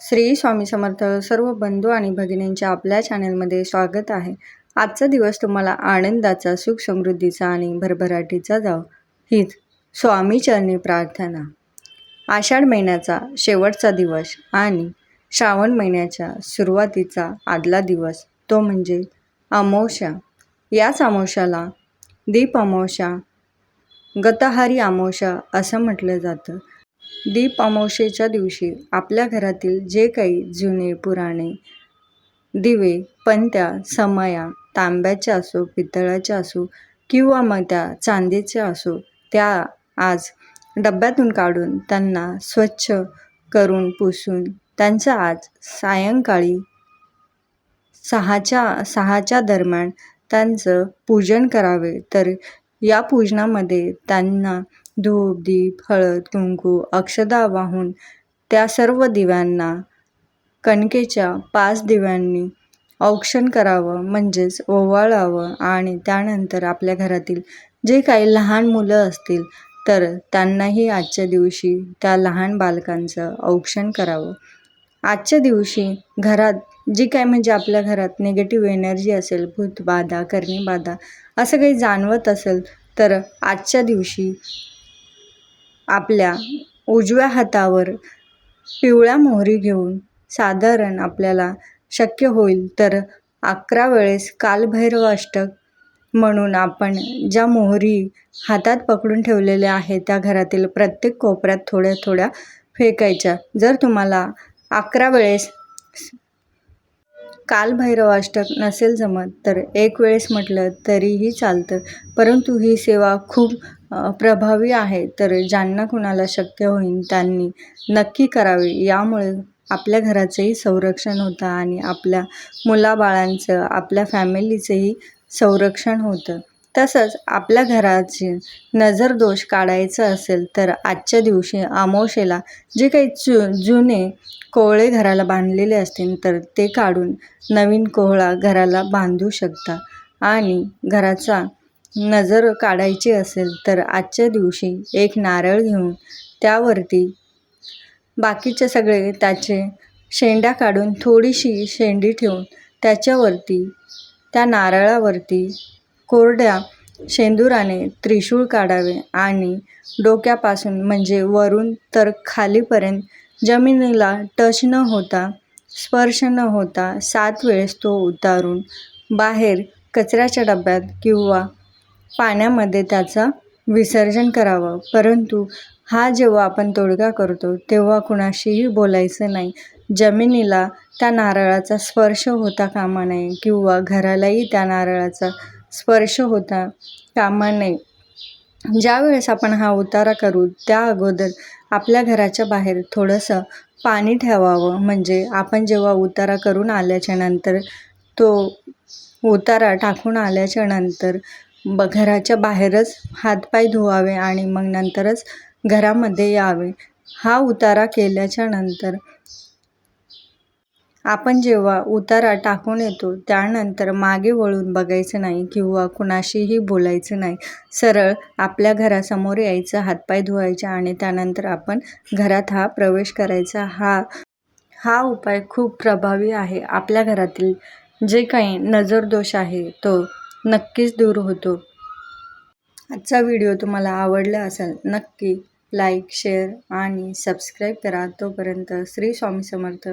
श्री स्वामी समर्थ सर्व बंधू आणि भगिनींच्या आपल्या चॅनलमध्ये स्वागत आहे. आजचा दिवस तुम्हाला आनंदाचा सुख समृद्धीचा आणि भरभराटीचा जाव. हीच स्वामी चरणी प्रार्थना. आषाढ महिन्याचा शेवटचा दिवस आणि श्रावण महिन्याच्या सुरुवातीचा आदला दिवस तो म्हणजे अमावस्या. याच अमावस्याला दीप अमावस्या गतहारी अमावस्या असं म्हटलं जातं. दीप अमावस्येच्या दिवशी आपल्या घरातील जे काही जुने पुराणे दिवे पणत्या समया तांब्याच्या असो पितळाच्या असो किंवा मग त्या चांदीच्या असो त्या आज डब्यातून काढून त्यांना स्वच्छ करून पुसून त्यांचं आज सायंकाळी सहाच्या सहाच्या दरम्यान त्यांचं पूजन करावे तर या पूजनामध्ये त्यांना धूप दीप हळद कुंकू अक्षदा वाहून त्या सर्व दिव्यांना कणकेच्या पाच दिव्यांनी औक्षण करावं म्हणजेच ओवाळावं आणि त्यानंतर आपल्या घरातील जे काही लहान मुलं असतील तर त्यांनाही आजच्या दिवशी त्या लहान बालकांचं औक्षण करावं. आजच्या दिवशी घरात जी काय म्हणजे आपल्या घरात निगेटिव्ह एनर्जी असेल भूतबाधा करणीबाधा असं काही जाणवत असेल तर आजच्या दिवशी आपल्या उजव्या हातावर पिवळ्या मोहरी घेऊन साधारण आपल्याला शक्य होईल तर अकरा वेळेस कालभैरव अष्टक म्हणून आपण ज्या मोहरी हातात पकडून ठेवलेल्या आहेत त्या घरातील प्रत्येक कोपऱ्यात थोड्या थोड्या फेकायच्या. जर तुम्हाला अकरा वेळेस कालभैरवाष्टक नसेल जमत तर एक वेळेस म्हटलं तरीही चालतं. परंतु ही सेवा खूप प्रभावी आहे तर ज्यांना कुणाला शक्य होईल त्यांनी नक्की करावी. यामुळे आपल्या घराचंही संरक्षण होतं आणि आपल्या मुलाबाळांचं आपल्या फॅमिलीचंही संरक्षण होतं. तसंच आपल्या घराचे नजरदोष काढायचं असेल तर आजच्या दिवशी अमावशेला जे काही जु जुने कोहळे घराला बांधलेले असतील तर ते काढून नवीन कोहळा घराला बांधू शकता. आणि घराचा नजर काढायची असेल तर आजच्या दिवशी एक नारळ घेऊन त्यावरती बाकीचे सगळे त्याचे शेंड्या काढून थोडीशी शेंडी ठेवून त्याच्यावरती त्या नारळावरती कोरड्या शेंदुराने त्रिशूळ काढावे आणि डोक्यापासून म्हणजे वरून तर खालीपर्यंत जमिनीला टच न होता स्पर्श न होता सात वेळेस तो उतारून बाहेर कचऱ्याच्या डब्यात किंवा पाण्यामध्ये त्याचा विसर्जन करावं. परंतु हा जेव्हा आपण तोडगा करतो तेव्हा कुणाशीही बोलायचं नाही. जमिनीला त्या नारळाचा स्पर्श होता कामा नये किंवा घरालाही त्या नारळाचा स्पर्श होता कामा नये. ज्यावेळेस आपण हा उतारा करू त्या अगोदर आपल्या घराच्या बाहेर थोडंसं पाणी ठेवावं. म्हणजे आपण जेव्हा उतारा करून आल्याच्यानंतर तो उतारा टाकून आल्याच्यानंतर ब घराच्या बाहेरच हातपाय धुवावे आणि मग नंतरच घरामध्ये यावे. हा उतारा केल्याच्यानंतर आपण जेव्हा उतारा टाकून येतो त्यानंतर मागे वळून बघायचं नाही किंवा कुणाशीही बोलायचं नाही. सरळ आपल्या घरासमोर यायचं हातपाय धुवायचे आणि त्यानंतर आपण घरात हा प्रवेश करायचा. हा हा उपाय खूप प्रभावी आहे. आपल्या घरातील जे काही नजरदोष आहे तो नक्कीच दूर होतो. आजचा व्हिडिओ तुम्हाला आवडला असेल नक्की लाईक शेअर आणि सबस्क्राईब करा. तोपर्यंत श्री स्वामी समर्थ.